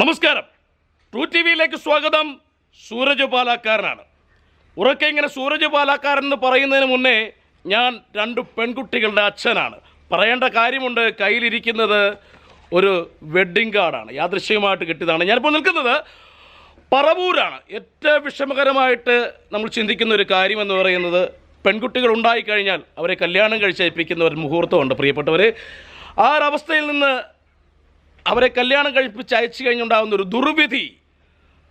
നമസ്കാരം. True T വിയിലേക്ക് സ്വാഗതം. സൂരജ് പാലാക്കാരനാണ് ഉറക്കെ ഇങ്ങനെ സൂരജ് പാലാക്കാരൻ എന്ന് പറയുന്നതിന് മുന്നേ ഞാൻ രണ്ട് പെൺകുട്ടികളുടെ അച്ഛനാണ്. പറയേണ്ട കാര്യമുണ്ട്. കയ്യിലിരിക്കുന്നത് ഒരു വെഡ്ഡിംഗ് കാർഡാണ് യാദൃശ്യമായിട്ട് കിട്ടിയതാണ്. ഞാനിപ്പോൾ നിൽക്കുന്നത് പറവൂരാണ്. ഏറ്റവും വിഷമകരമായിട്ട് നമ്മൾ ചിന്തിക്കുന്ന ഒരു കാര്യമെന്ന് പറയുന്നത് പെൺകുട്ടികൾ ഉണ്ടായിക്കഴിഞ്ഞാൽ അവരെ കല്യാണം കഴിച്ചയപ്പിക്കുന്ന ഒരു മുഹൂർത്തമുണ്ട്. പ്രിയപ്പെട്ടവർ ആ ഒരവസ്ഥയിൽ നിന്ന് അവരെ കല്യാണം കഴിപ്പിച്ച് അയച്ചു കഴിഞ്ഞുണ്ടാകുന്ന ഒരു ദുർവിധി.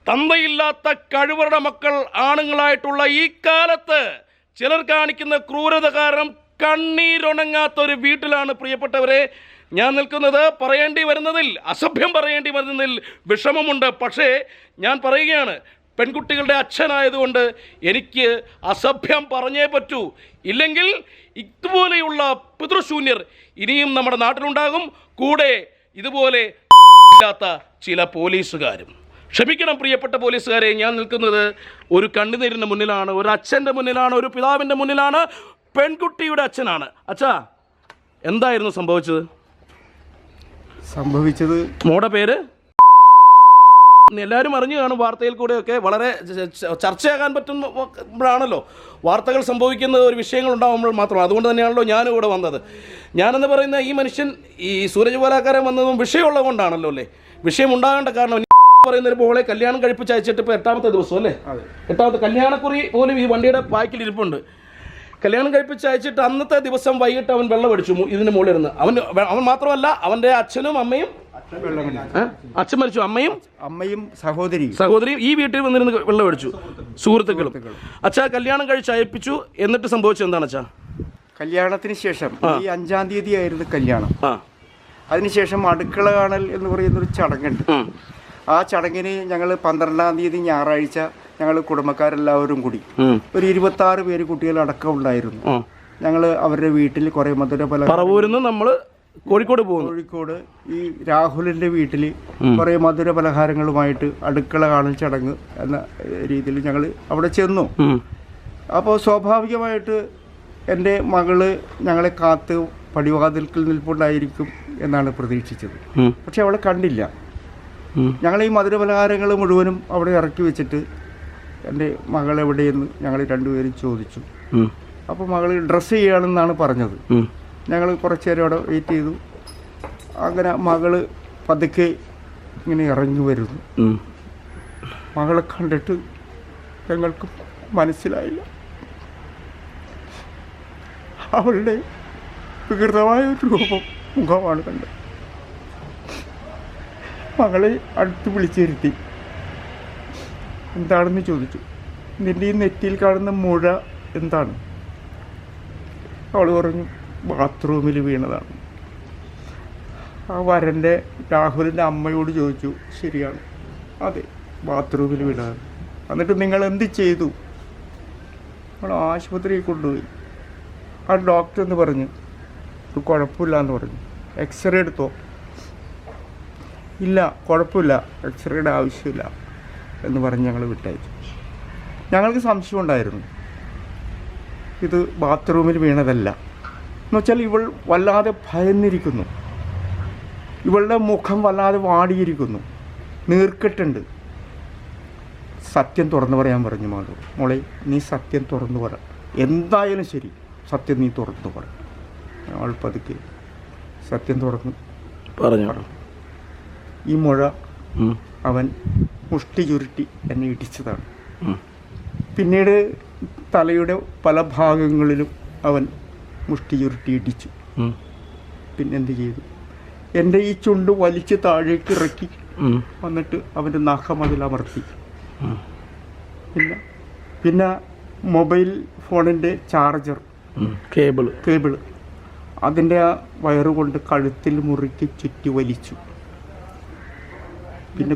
തന്തയില്ലാത്ത കഴിവരുടെ മക്കൾ ആണുങ്ങളായിട്ടുള്ള ഈ കാലത്ത് ചിലർ കാണിക്കുന്ന ക്രൂരത കാരണം കണ്ണീരുണങ്ങാത്ത ഒരു വീട്ടിലാണ് പ്രിയപ്പെട്ടവരെ ഞാൻ നിൽക്കുന്നത്. പറയേണ്ടി വരുന്നതിൽ അസഭ്യം പറയേണ്ടി വരുന്നതിൽ വിഷമമുണ്ട്. പക്ഷേ ഞാൻ പറയുകയാണ് പെൺകുട്ടികളുടെ അച്ഛനായതുകൊണ്ട് എനിക്ക് അസഭ്യം പറഞ്ഞേ പറ്റൂ. ഇല്ലെങ്കിൽ ഇതുപോലെയുള്ള പിതൃശൂന്യർ ഇനിയും നമ്മുടെ നാട്ടിലുണ്ടാകും. കൂടെ ഇതുപോലെ ഇല്ലാത്ത ചില പോലീസുകാരും. ക്ഷമിക്കണം പ്രിയപ്പെട്ട പോലീസുകാരെ ഞാൻ നിൽക്കുന്നത് ഒരു കണ്ണുനീരിന്റെ മുന്നിലാണ് ഒരു അച്ഛന്റെ മുന്നിലാണ് ഒരു പിതാവിന്റെ മുന്നിലാണ് പെൺകുട്ടിയുടെ അച്ഛനാണ്. അച്ഛാ എന്തായിരുന്നു സംഭവിച്ചത്? സംഭവിച്ചത് മോടെ പേര്? എല്ലാവരും അറിഞ്ഞു കാണും വാർത്തയിൽ കൂടെയൊക്കെ വളരെ ചർച്ചയാകാൻ പറ്റുമ്പോഴാണല്ലോ വാർത്തകൾ സംഭവിക്കുന്ന ഒരു വിഷയങ്ങൾ ഉണ്ടാകുമ്പോൾ മാത്രം. അതുകൊണ്ട് തന്നെയാണല്ലോ ഞാനും ഇവിടെ വന്നത്. ഞാനെന്ന് പറയുന്ന ഈ മനുഷ്യൻ ഈ സൂരജ് പോലാക്കാരൻ വന്നതും വിഷയമുള്ളത് കൊണ്ടാണല്ലോ അല്ലേ? വിഷയം ഉണ്ടാകേണ്ട കാരണം പറയുന്ന ഒരു മോളെ കല്യാണം കഴിപ്പിച്ച് അയച്ചിട്ട് ഇപ്പോൾ എട്ടാമത്തെ ദിവസം അല്ലേ? എട്ടാമത്തെ കല്യാണക്കുറി പോലും ഈ വണ്ടിയുടെ ബാക്കിൽ ഇരിപ്പുണ്ട് കല്യാണം കഴിപ്പിച്ച് അയച്ചിട്ട് അന്നത്തെ ദിവസം വൈകിട്ട് അവൻ വെള്ളം അടിച്ചു ഇതിന് മുകളിൽ ഇരുന്ന് അവൻ അവൻ മാത്രമല്ല അവന്റെ അച്ഛനും അമ്മയും അച്ഛൻ മരിച്ചു. അമ്മയും അമ്മയും സഹോദരി സഹോദരി ഈ വീട്ടിൽ വന്നിരുന്ന് വെള്ളം അടിച്ചു സുഹൃത്തുക്കളും. അച്ഛാ കല്യാണം കഴിച്ച് അയപ്പിച്ചു. എന്നിട്ട് സംഭവിച്ചത് എന്താണ് അച്ഛാ? കല്യാണത്തിന് ശേഷം ഈ അഞ്ചാം തീയതി ആയിരുന്നു കല്യാണം. ആ. അതിനുശേഷം അടുക്കള കാണൽ എന്ന് പറയുന്ന ഒരു ചടങ്ങുണ്ട് ആ ചടങ്ങിന് ഞങ്ങൾ പന്ത്രണ്ടാം തീയതി ഞായറാഴ്ച ഞങ്ങൾ കുടുംബക്കാരെല്ലാവരും കൂടി ഒരു ഇരുപത്തി ആറ് പേര് കുട്ടികളടക്കം ഉണ്ടായിരുന്നു. ഞങ്ങൾ അവരുടെ വീട്ടിൽ കുറേ മധുര പല പറവൂരിൽ നിന്ന് നമ്മൾ കോഴിക്കോട് പോകും കോഴിക്കോട് ഈ രാഹുലിന്റെ വീട്ടിൽ കുറേ മധുര പലഹാരങ്ങളുമായിട്ട് അടുക്കള കാണൽ ചടങ്ങ് എന്ന രീതിയിൽ ഞങ്ങൾ അവിടെ ചെന്നു. അപ്പോൾ സ്വാഭാവികമായിട്ട് എന്റെ മകൾ ഞങ്ങളെ കാത്ത് പടിവാതിൽക്കൽ നിൽപ്പുണ്ടായിരിക്കും എന്നാണ് പ്രതീക്ഷിച്ചത്. പക്ഷെ അവളെ കണ്ടില്ല. ഞങ്ങൾ ഈ മധുര പലഹാരങ്ങൾ മുഴുവനും അവിടെ ഇറക്കി വെച്ചിട്ട് എന്റെ മകൾ എവിടെയെന്ന് ഞങ്ങൾ രണ്ടുപേരും ചോദിച്ചു. അപ്പോൾ മകൾ ഡ്രസ്സ് ചെയ്യുകയാണെന്നാണ് പറഞ്ഞത്. ഞങ്ങൾ കുറച്ച് നേരം അവിടെ വെയിറ്റ് ചെയ്തു. അങ്ങനെ മകൾ പതുക്കെ ഇങ്ങനെ ഇറങ്ങി വരുന്നു. മകളെ കണ്ടിട്ട് ഞങ്ങൾക്ക് മനസ്സിലായില്ല. അവളുടെ വികൃതമായ ഒരു രൂപം മുഖമാണ് കണ്ടത്. മകളെ അടുത്ത് വിളിച്ചിരുത്തി. എന്താണെന്ന് ചോദിച്ചു. നിന്റെ ഈ നെറ്റിയിൽ കാണുന്ന മുഴ എന്താണ്? അവൾ പറഞ്ഞു ബാത്റൂമിൽ വീണതാണ്. ആ വരന്റെ രാഹുലിന്റെ അമ്മയോട് ചോദിച്ചു ശരിയാണ്. അതെ ബാത്റൂമിൽ വീണതാണ്. എന്നിട്ട് നിങ്ങൾ എന്ത് ചെയ്തു? നമ്മൾ ആശുപത്രിയിൽ കൊണ്ടുപോയി. ആ ഡോക്ടർ എന്ന് പറഞ്ഞു. ഒരു കുഴപ്പമില്ല എന്ന് പറഞ്ഞു. എക്സ്റേ എടുത്തോ? ഇല്ല കുഴപ്പമില്ല. എക്സ്റേയുടെ ആവശ്യമില്ല. എന്ന് പറഞ്ഞ് ഞങ്ങൾ വിട്ടയച്ചു. ഞങ്ങൾക്ക് സംശയം ഉണ്ടായിരുന്നു. ഇത് ബാത്റൂമിൽ വീണതല്ല. എന്നുവെച്ചാൽ ഇവൾ വല്ലാതെ ഭയന്നിരിക്കുന്നു. ഇവളുടെ മുഖം വല്ലാതെ വാടിയിരിക്കുന്നു. നീർക്കെട്ടുണ്ട്. സത്യം തുറന്നു പറയാൻ പറഞ്ഞു മാളു മോളെ നീ സത്യം തുറന്നു പറ. എന്തായാലും ശരി സത്യം നീ തുറന്നു പറ. അവൾ പതുക്കെ സത്യം തുറന്നു പറഞ്ഞു. ഈ മുഴ. അവൻ മുഷ്ടി ചുരുട്ടി എന്നെ ഇടിച്ചതാണ്. പിന്നീട് തലയുടെ പല ഭാഗങ്ങളിലും അവൻ മുഷ്ടി ചുരുട്ടി ഇടിച്ചു. പിന്നെന്ത് ചെയ്തു? എന്റെ ഈ ചുണ്ട് വലിച്ച് താഴേക്ക് ഇറക്കി. വന്നിട്ട് അവന്റെ നഖം അതിലമർത്തി അമർത്തി. പിന്നെ പിന്നെ മൊബൈൽ ഫോണിന്റെ ചാർജർ കേബിൾ കേബിൾ. കേബിൾ അതിന്റെ ആ വയറുകൊണ്ട് കഴുത്തിൽ മുറുക്കി ചുറ്റി വലിച്ചു. പിന്നെ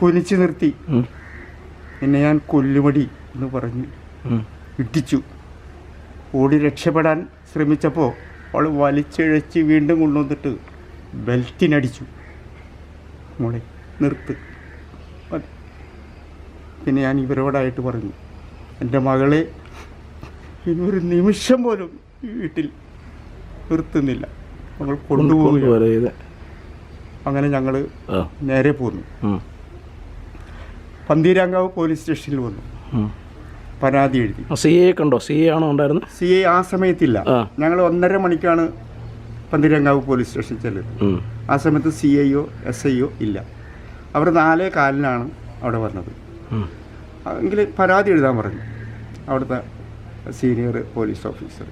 കൊലിച്ചു നിർത്തി. പിന്നെ എന്നെ ഞാൻ കൊല്ലുമടി എന്ന് പറഞ്ഞ് ഇട്ടിച്ചു ഇടിച്ചു. ഓടി രക്ഷപ്പെടാൻ ശ്രമിച്ചപ്പോൾ അവൾ വലിച്ചിഴച്ച് വീണ്ടും കൊണ്ടുവന്നിട്ട് ബെൽറ്റിനടിച്ചു. മോളെ നിർത്ത്. പിന്നെ ഞാൻ ഇവരോടായിട്ട് പറഞ്ഞു എന്റെ മകളെ ഇനി ഒരു നിമിഷം പോലും ഈ വീട്ടിൽ നിർത്തുന്നില്ല. അവൾ കൊണ്ടുപോവുക ഇത്. അങ്ങനെ ഞങ്ങൾ നേരെ പോന്നു. പന്തീരാങ്കാവ് പോലീസ് സ്റ്റേഷനിൽ വന്നു. പരാതി എഴുതി. സി എ കണ്ടോ? സി എ ആണോ ഉണ്ടായിരുന്നത്? സി ഐ ആ സമയത്തില്ല. ഞങ്ങൾ ഒന്നര മണിക്കാണ് പന്തീരാങ്കാവ് പോലീസ് സ്റ്റേഷനിൽ ചെല്ലുന്നത്. ആ സമയത്ത് സി ഐയോ എസ് ഐ ഒ ഇല്ല. അവർ നാലേ കാലിനാണ് അവിടെ വന്നത്. എങ്കിൽ പരാതി എഴുതാൻ പറഞ്ഞു. അവിടുത്തെ സീനിയർ പോലീസ് ഓഫീസർ.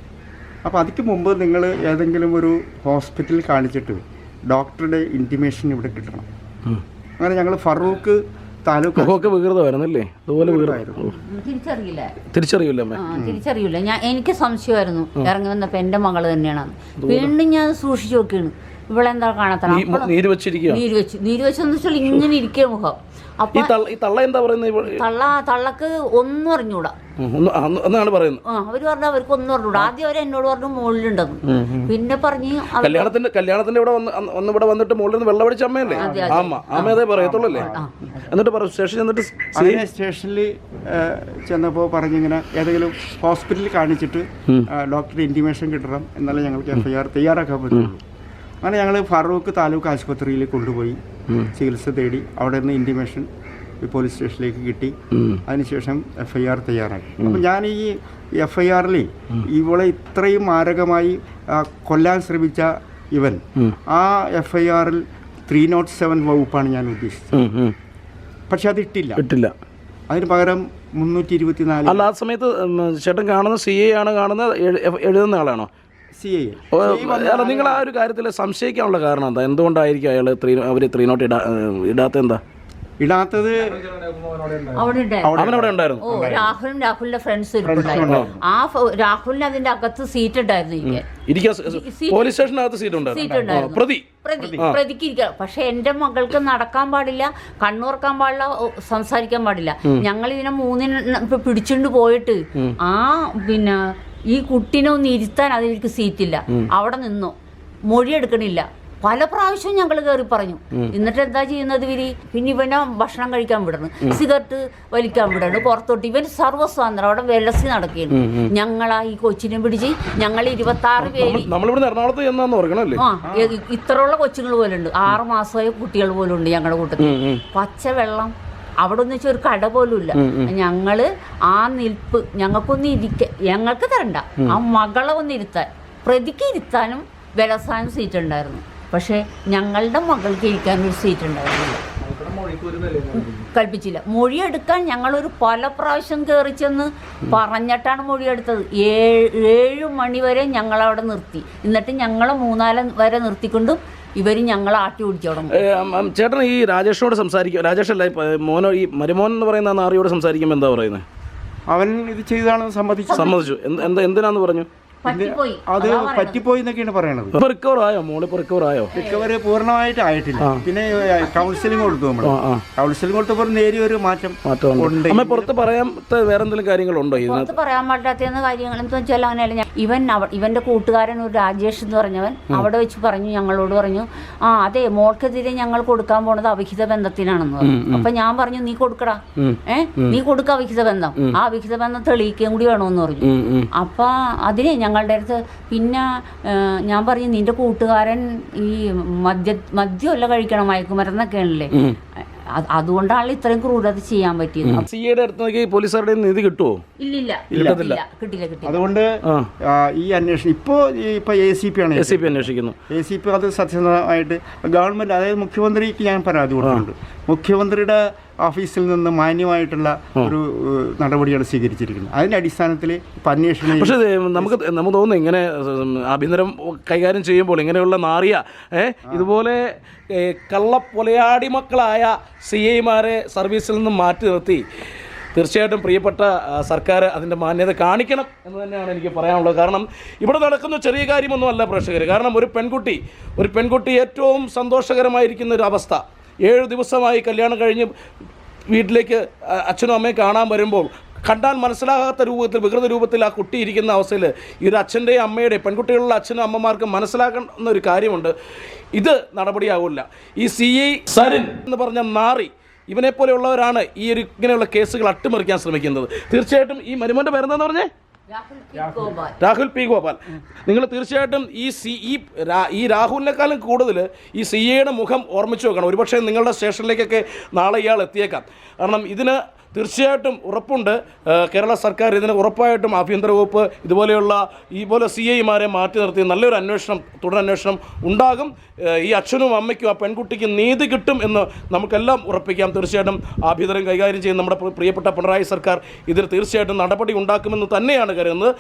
അപ്പോൾ അതിക്ക് മുമ്പ് നിങ്ങൾ ഏതെങ്കിലും ഒരു ഹോസ്പിറ്റലിൽ കാണിച്ചിട്ട് ഡോക്ടറുടെ ഇന്റിമേഷൻ ഇവിടെ കിട്ടണം. അങ്ങനെ ഞങ്ങൾ ഫറൂഖ് താലൂക്ക് മുഖമൊക്കെ വികൃതമായിരുന്നല്ലേ അതുപോലെ വികൃതമായിരുന്നു തിരിച്ചറിയില്ല? തിരിച്ചറിയില്ല ഞാൻ എനിക്ക് സംശയമായിരുന്നു. ഇറങ്ങി വന്നപ്പോൾ എന്റെ മകൾ തന്നെയാണ് വീണ്ടും ഞാൻ സൂക്ഷിച്ചു നോക്കിയാണ്. ഇവളെന്താ കാണത്തണം നീര് വെച്ചിരിക്കുക നീര് വെച്ച് നീര് വെച്ചെന്ന് വെച്ചാൽ ഇങ്ങനെ ഇരിക്കുക മുഖം. ഈ തള്ള ഈ തള്ള എന്താ പറയുന്നത് തള്ള തള്ളക്ക് ഒന്നും അറിഞ്ഞൂടാ. എന്നാണ് പറയുന്നത്. അവർ പറഞ്ഞു അവർക്ക് ഒന്നും അറിഞ്ഞൂടാ. ആദ്യം അവർ എന്നോട് പറഞ്ഞു മുകളിലുണ്ടെന്ന്. പിന്നെ പറഞ്ഞു കല്യാണത്തിന്റെ കല്യാണത്തിന്റെ ഇവിടെ വന്ന് ഇവിടെ വന്നിട്ട് മുകളിൽ നിന്ന് വെള്ളം അടിച്ച അമ്മയല്ലേ? ആമ്മ ആമ്മ അതേ പറയത്തുള്ളല്ലേ? എന്നിട്ട് പറ സ്റ്റേഷൻ എന്നിട്ട് സ്റ്റേഷനിൽ ചെന്നപ്പോൾ പറഞ്ഞിങ്ങനെ ഏതെങ്കിലും ഹോസ്പിറ്റലിൽ കാണിച്ചിട്ട് ഡോക്ടർ ഇന്റിമേഷൻ കിട്ടണം എന്നാലേ ഞങ്ങൾക്ക് എഫ്ഐആർ ഐ ആർ തയ്യാറാക്കാൻ പറ്റുള്ളൂ. അങ്ങനെ ഞങ്ങൾ ഫറൂഖ് താലൂക്ക് ആശുപത്രിയിൽ കൊണ്ടുപോയി. ചികിത്സ തേടി അവിടെ നിന്ന് ഇന്റിമേഷൻ പോലീസ് സ്റ്റേഷനിലേക്ക് കിട്ടി. അതിനുശേഷം എഫ് ഐ ആർ തയ്യാറാക്കി അപ്പം ഞാൻ ഈ എഫ് ഐ ആറിൽ ഇവളെ ഇത്രയും മാരകമായി കൊല്ലാൻ ശ്രമിച്ച ഇവൻ ആ എഫ് ഐ ആറിൽ ത്രീ നോട്ട് സെവൻ വകുപ്പാണ് ഞാൻ ഉദ്ദേശിച്ചത്. പക്ഷെ അത് ഇട്ടില്ല. ഇട്ടില്ല അതിന് പകരം മുന്നൂറ്റി ഇരുപത്തിനാല് അല്ല ആ സമയത്ത് ചേട്ടൻ കാണുന്ന സി എ ആണ് കാണുന്നത് എഴുതുന്ന ആളാണോ? സി ഐ അല്ല നിങ്ങൾ ആ ഒരു കാര്യത്തിൽ സംശയിക്കാനുള്ള കാരണം എന്താ? എന്തുകൊണ്ടായിരിക്കും അയാൾ ത്രീ അവർ ത്രീ നോട്ട് ഇടാ ഇടാത്ത എന്താ? ഇടാത്തത് അവനവിടെ ഉണ്ടായിരുന്നു. രാഹുലും രാഹുലിന്റെ ഫ്രണ്ട്സ് ആ രാഹുലിന് അതിന്റെ അകത്ത് സീറ്റ് ഉണ്ടായിരുന്നു പോലീസ് സ്റ്റേഷനകത്ത് സീറ്റ് ഉണ്ടായിരുന്നു. പ്രതി. പ്രതി പ്രതിക്ക് ഇരിക്കാം പക്ഷെ എന്റെ മകൾക്ക് നടക്കാൻ പാടില്ല കണ്ണുറക്കാൻ പാടില്ല സംസാരിക്കാൻ പാടില്ല. ഞങ്ങൾ ഇതിനെ മൂന്നിന് പിടിച്ചുകൊണ്ട് പോയിട്ട് ആ പിന്നെ ഈ കുട്ടീനെ ഒന്ന് ഇരുത്താൻ അതിലേക്ക് സീറ്റില്ല. അവിടെ നിന്നു. മൊഴി എടുക്കണില്ല പല പ്രാവശ്യം ഞങ്ങൾ കയറി പറഞ്ഞു. എന്നിട്ട് എന്താ ചെയ്യുന്നത് ഇവർ? പിന്നെ ഇവനെ ഭക്ഷണം കഴിക്കാൻ വിടണം. സിഗരറ്റ് വലിക്കാൻ വിടണം. പുറത്തോട്ട് ഇവൻ സർവസ്വാതന്ത്ര്യം അവിടെ വെലസി നടക്കുകയാണ് ഞങ്ങളാ ഈ കൊച്ചിനെ പിടിച്ച് ഞങ്ങൾ ഇരുപത്തി ആറ് പേര്. ആ ഇത്രയുള്ള കൊച്ചുങ്ങൾ പോലുണ്ട്. ആറ് മാസമായ കുട്ടികൾ പോലുണ്ട് ഞങ്ങളുടെ കൂട്ടത്തിൽ പച്ച വെള്ളം അവിടെ ഒന്ന് വെച്ചാൽ ഒരു കട പോലും ഇല്ല ഞങ്ങൾ ആ നിൽപ്പ് ഞങ്ങൾക്കൊന്ന് ഇരിക്ക ഞങ്ങൾക്ക് തരണ്ട. ആ മകളെ ഒന്ന് ഇരുത്താൻ പ്രതിക്ക് ഇരുത്താനും വ്യവസായം സീറ്റ് ഉണ്ടായിരുന്നു. പക്ഷേ ഞങ്ങളുടെ മകൾക്ക് ഇരിക്കാൻ ഒരു സീറ്റ് ഉണ്ടായിരുന്നില്ല കൽപ്പിച്ചില്ല. മൊഴിയെടുക്കാൻ ഞങ്ങളൊരു പല പ്രാവശ്യം കയറി ചെന്ന് പറഞ്ഞിട്ടാണ് മൊഴിയെടുത്തത്. ഏഴ് ഏഴ് മണി വരെ ഞങ്ങളവിടെ നിർത്തി. എന്നിട്ട് ഞങ്ങളെ മൂന്നാൽ വരെ നിർത്തിക്കൊണ്ടും ഇവർ ഞങ്ങളെ ആട്ടി ഓടിച്ചോടും ചേട്ടൻ ഈ രാജേഷിനോട് സംസാരിക്കും. രാജേഷ് അല്ല മോനോ ഈ മരുമോൻ എന്ന് പറയുന്ന നാറിയോട് സംസാരിക്കുമ്പോൾ എന്താ പറയുന്നത് അവൻ ഇത് ചെയ്താണെന്ന് സമ്മതിച്ചു. സമ്മതിച്ചു. എന്താ എന്തിനാന്ന് പറഞ്ഞു? അത് പറ്റിപ്പോയി എന്നൊക്കെയാണ് പറയണത്. ഇപ്പൊ റിക്കവർ ആയോ മോളിപ്പോ റിക്കവർ ആയോ റിക്കവറി പൂർണമായിട്ട് ആയിട്ടില്ല. പിന്നെ കൗൺസിലിംഗ് കൊടുത്തു നമ്മൾ കൗൺസിലിംഗ് കൊടുത്തപ്പോൾ നേരിയ ഒരു മാറ്റം മാറ്റം ഉണ്ട്. അമ്മ പുറത്ത് പറയാത്ത വേറെ എന്തെങ്കിലും കാര്യങ്ങളുണ്ടോ ഇതിനകത്ത്? പുറത്ത് പറയാൻ പാടാത്ത കാര്യങ്ങൾ എന്ന് വെച്ചാൽ അങ്ങനെയല്ല. ഞാൻ ഇവൻ അവ ഇവന്റെ കൂട്ടുകാരൻ ഒരു രാജേഷ് എന്ന് പറഞ്ഞവൻ അവിടെ വെച്ച് പറഞ്ഞു ഞങ്ങളോട് പറഞ്ഞു ആ അതെ മോൾക്കെതിരെ ഞങ്ങൾ കൊടുക്കാൻ പോണത് അവിഹിത ബന്ധത്തിനാണെന്ന് പറഞ്ഞു. അപ്പൊ ഞാൻ പറഞ്ഞു നീ കൊടുക്കടാ. ഏ? നീ കൊടുക്ക അവിഹിത ബന്ധം. ആ അവിഹിത ബന്ധം തെളിയിക്കുകയും കൂടി വേണമെന്ന് പറഞ്ഞു. അപ്പൊ അതിനെ ഞങ്ങളുടെ അടുത്ത് പിന്നെ ഞാൻ പറഞ്ഞു നിന്റെ കൂട്ടുകാരൻ ഈ മദ്യ മദ്യമല്ല കഴിക്കണം മയക്കുമരുന്നൊക്കെ ആണല്ലേ? അതുകൊണ്ടാണ് ഇത്രയും ക്രൂരത ചെയ്യാൻ പറ്റിയത്. സിഇയുടെ അടുത്ത് നോക്കി പോലീസുകാരുടെ നിധി കിട്ടുമോ ഇല്ലില്ല. കിട്ടത്തില്ല. കിട്ടില്ല കിട്ടില്ല കിട്ടില്ല. അതുകൊണ്ട് ഈ അന്വേഷണം ഇപ്പോ ഇപ്പോൾ എ സി പി ആണ് എ സി പി അന്വേഷിക്കുന്നു. എ സി പി അത് സത്യസന്ധമായിട്ട് ഗവൺമെന്റ് അതായത് മുഖ്യമന്ത്രിക്ക് ഞാൻ പരാതി കൊടുത്തിട്ടുണ്ട്. മുഖ്യമന്ത്രിയുടെ ഓഫീസിൽ നിന്ന് മാന്യമായിട്ടുള്ള ഒരു നടപടിയാണ് സ്വീകരിച്ചിരിക്കുന്നത്. അതിന്റെ അടിസ്ഥാനത്തിൽ ഇപ്പം അന്വേഷണം പക്ഷേ നമുക്ക് നമുക്ക് തോന്നുന്നു ഇങ്ങനെ ആഭ്യന്തരം കൈകാര്യം ചെയ്യുമ്പോൾ ഇങ്ങനെയുള്ള നാറിയ ഇതുപോലെ കള്ളപ്പൊലയാടിമക്കളായ കള്ളപ്പൊലയാടി മക്കളായ സി ഐമാരെ സർവീസിൽ നിന്ന് മാറ്റി നിർത്തി. തീർച്ചയായിട്ടും പ്രിയപ്പെട്ട സർക്കാർ അതിന്റെ മാന്യത കാണിക്കണം എന്ന് തന്നെയാണ് എനിക്ക് പറയാനുള്ളത്. കാരണം ഇവിടെ നടക്കുന്ന ചെറിയ കാര്യമൊന്നുമല്ല പ്രേക്ഷകർ കാരണം ഒരു പെൺകുട്ടി ഒരു പെൺകുട്ടി ഏറ്റവും സന്തോഷകരമായിരിക്കുന്ന ഒരു അവസ്ഥ. ഏഴ് ദിവസമായി കല്യാണം കഴിഞ്ഞ് വീട്ടിലേക്ക് അച്ഛനും അമ്മയും കാണാൻ വരുമ്പോൾ കണ്ടാൽ മനസ്സിലാകാത്ത രൂപത്തിൽ വികൃത രൂപത്തിൽ ആ കുട്ടി ഇരിക്കുന്ന അവസ്ഥയിൽ ഈ ഒരു അച്ഛന്റെയും അമ്മയുടെയും പെൺകുട്ടികളുള്ള അച്ഛനും അമ്മമാർക്കും മനസ്സിലാക്കുന്ന ഒരു കാര്യമുണ്ട്. ഇത് നടപടിയാവില്ല. ഈ സി ഐ സരിൻ എന്ന് പറഞ്ഞ നാറി ഇവനെപ്പോലെയുള്ളവരാണ് ഈ ഒരു ഇങ്ങനെയുള്ള കേസുകൾ അട്ടിമറിക്കാൻ ശ്രമിക്കുന്നത്. തീർച്ചയായിട്ടും ഈ മരുമോന്റെ പേരെന്താന്ന് പറഞ്ഞേ? രാഹുൽ പി. ഗോപാൽ. നിങ്ങൾ തീർച്ചയായിട്ടും ഈ സി ഈ രാ- ഈ രാഹുലിനെക്കാളും കൂടുതൽ ഈ സി എയുടെ മുഖം ഓർമ്മിച്ച് വെക്കണം. ഒരുപക്ഷെ നിങ്ങളുടെ സ്റ്റേഷനിലേക്കൊക്കെ നാളെ ഇയാൾ എത്തിയേക്കാം. കാരണം ഇതിന് തീർച്ചയായിട്ടും ഉറപ്പുണ്ട്. കേരള സർക്കാർ ഇതിന് ഉറപ്പായിട്ടും ആഭ്യന്തര വകുപ്പ് ഇതുപോലെയുള്ള ഇതുപോലെ സി ഐമാരെ മാറ്റി നിർത്തി നല്ലൊരു അന്വേഷണം തുടരന്വേഷണം ഉണ്ടാകും. ഈ അച്ഛനും അമ്മയ്ക്കും ആ പെൺകുട്ടിക്ക് നീതി കിട്ടും എന്ന് നമുക്കെല്ലാം ഉറപ്പിക്കാം. തീർച്ചയായിട്ടും ആഭ്യന്തരം കൈകാര്യം ചെയ്യുന്ന നമ്മുടെ പ്രിയപ്പെട്ട പിണറായി സർക്കാർ ഇതിൽ തീർച്ചയായിട്ടും നടപടി ഉണ്ടാക്കുമെന്ന് തന്നെയാണ് കരുതുന്നത്.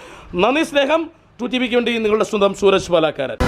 നന്ദി സ്നേഹം. ടു ടി വിക്ക് വേണ്ടി നിങ്ങളുടെ സ്വന്തം സൂരജ് പാലാക്കാരൻ.